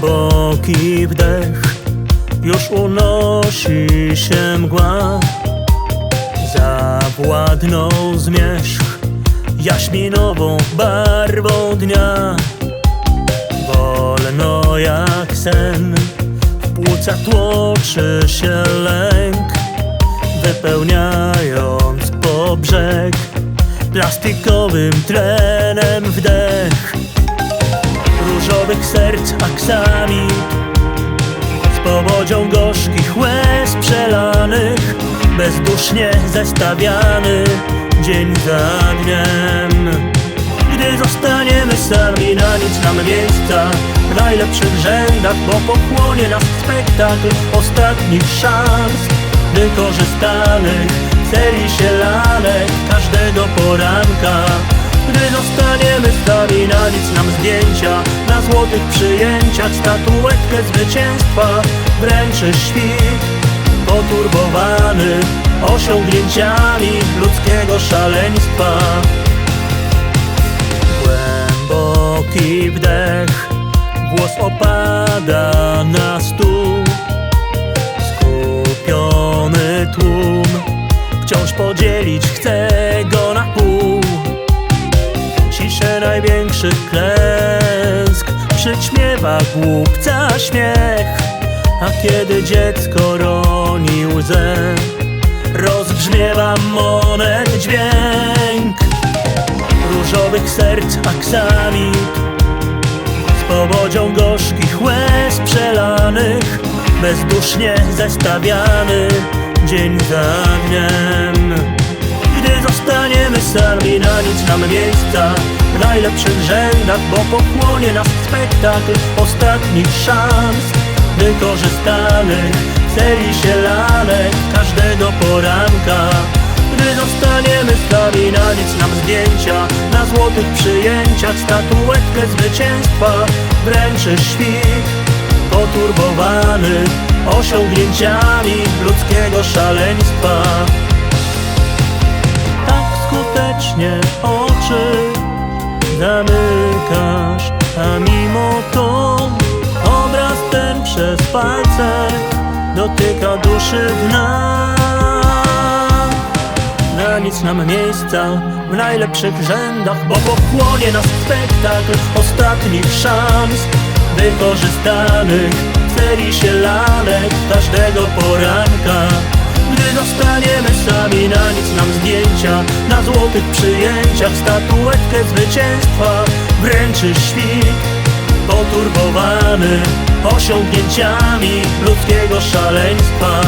Głęboki wdech. Już unosi się mgła. Zawładnął zmierzch Jaśminową barwą dnia. Wolno jak sen W płucach tłoczy się lęk Wypełniając po brzeg Plastikowym trenem wdech Różowych serc aksamit Z powodzią gorzkich łez przelanych Bezdusznie zestawiany Dzień za dniem. Gdy zostaniemy sami na nic nam miejsca W najlepszych rzędach, bo pochłonie nas spektakl Ostatnich szans. Wykorzystanych Serii sielanek każdego poranka Gdy zostaniemy sami na nic nam zdjęcia Na złotych przyjęciach statuetkę zwycięstwa Wręczy świt poturbowany Osiągnięciami ludzkiego szaleństwa. Głęboki wdech Włos opada na stół Skupiony tłum Wciąż podzielić chce największych klęsk Przyćmiewa głupca śmiech. A kiedy dziecko roni łzę Rozbrzmiewa monet dźwięk. Różowych serc aksamit Z powodzią gorzkich łez przelanych Bezdusznie zestawiany Dzień za dniem. Gdy zostaniemy sami na nic nam miejsca W najlepszych rzędach, bo pochłonie nas spektakl Ostatnich szans. Wykorzystanych serii sielanek każdego poranka. Gdy zostaniemy sami na nic nam zdjęcia Na złotych przyjęciach statuetkę zwycięstwa Wręczy świt poturbowany Osiągnięciami ludzkiego szaleństwa. Tak skutecznie zamykasz A mimo to obraz ten przez palce Dotyka duszy dna na nic nam miejsca w najlepszych rzędach Bo pochłonie nas spektakl ostatnich szans. Wykorzystanych w serii sielanek każdego poranka zostaniemy sami Na nic nam zdjęcia Na złotych przyjęciach Statuetkę zwycięstwa. Wręczysz świt Poturbowany Osiągnięciami ludzkiego szaleństwa.